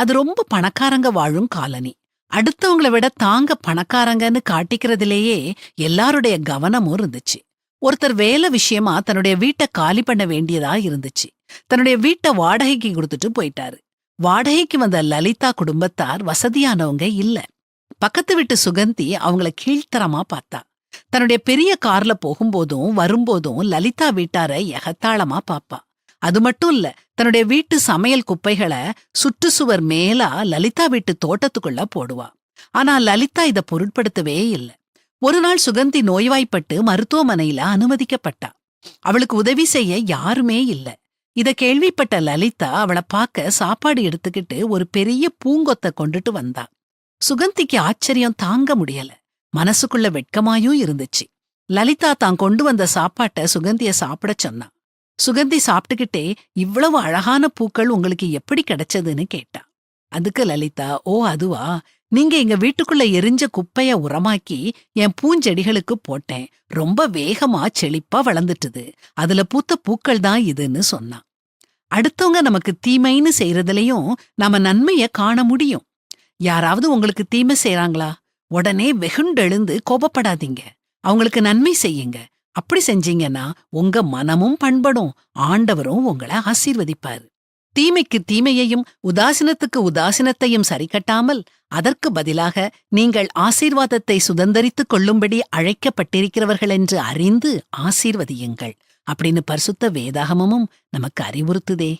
அது ரொம்ப பணக்காரங்க வாழும் காலனி. அடுத்தவங்களை விட தாங்க பணக்காரங்கன்னு காட்டிக்கிறதுலேயே எல்லாருடைய கவனமும் இருந்துச்சு. ஒருத்தர் வேலை விஷயமா தன்னுடைய வீட்டை காலி பண்ண வேண்டியதா இருந்துச்சு. தன்னுடைய வீட்டை வாடகைக்கு கொடுத்துட்டு போயிட்டாரு. வாடகைக்கு வந்த லலிதா குடும்பத்தார் வசதியானவங்க இல்ல. பக்கத்து வீட்டு சுகந்தி அவங்கள கீழ்த்தரமா பார்த்தா. தன்னுடைய பெரிய கார்ல போகும்போதும் வரும்போதும் லலிதா வீட்டார எகத்தாளமா பாப்பா. அது மட்டும் இல்ல தன்னுடைய வீட்டு சமையல் குப்பைகளை சுற்றுச்சுவர் மேலா லலிதா வீட்டு தோட்டத்துக்குள்ள போடுவா. ஆனா லலிதா இத பொருட்படுத்தவே இல்ல. ஒரு நாள் சுகந்தி நோய்வாய்ப்பட்டு மருத்துவமனையில அனுமதிக்கப்பட்டா. அவளுக்கு உதவி செய்ய யாருமே இல்ல. இத கேள்விப்பட்ட லலிதா அவளை பார்க்க சாப்பாடு எடுத்துக்கிட்டு ஒரு பெரிய பூங்கொத்தை கொண்டுட்டு வந்தா. சுகந்திக்கு ஆச்சரியம் தாங்க முடியல. மனசுக்குள்ள வெட்கமாயும் இருந்துச்சு. லலிதா தான் கொண்டு வந்த சாப்பாட்ட சுகந்திய சாப்பிடச் சொன்னா. சுகந்தி சாப்பிட்டுக்கிட்டே இவ்வளவு அழகான பூக்கள் உங்களுக்கு எப்படி கிடைச்சதுன்னு கேட்டா. அதுக்கு லலிதா ஓ அதுவா? நீங்க எங்க வீட்டுக்குள்ள எரிஞ்ச குப்பைய உரமாக்கி என் பூஞ்செடிகளுக்கு போட்டேன். ரொம்ப வேகமா செழிப்பா வளர்ந்துட்டுது. அதுல பூத்த பூக்கள் தான் இதுன்னு சொன்னான் அடுத்தவங்க நமக்கு தீமைன்னு செய்யறதுலயும் நாம நன்மைய காண முடியும். யாராவது உங்களுக்கு தீமை செய்றாங்களா? உடனே வெகுண்டெழுந்து கோபப்படாதீங்க. அவங்களுக்கு நன்மை செய்யுங்க. அப்படி செஞ்சீங்கன்னா உங்க மனமும் பண்படும். ஆண்டவரும் உங்களை ஆசீர்வதிப்பாரு. தீமைக்கு தீமையையும் உதாசீனத்துக்கு உதாசீனத்தையும் சரிக்கட்டாமல் அதற்கு பதிலாக நீங்கள் ஆசீர்வாதத்தை சுதந்தரித்துக் கொள்ளும்படி அழைக்கப்பட்டிருக்கிறவர்கள் என்று அறிந்து ஆசீர்வதியுங்கள். அப்படின்னு பரிசுத்த வேதாகமமும் நமக்கு அறிவுறுத்துதே.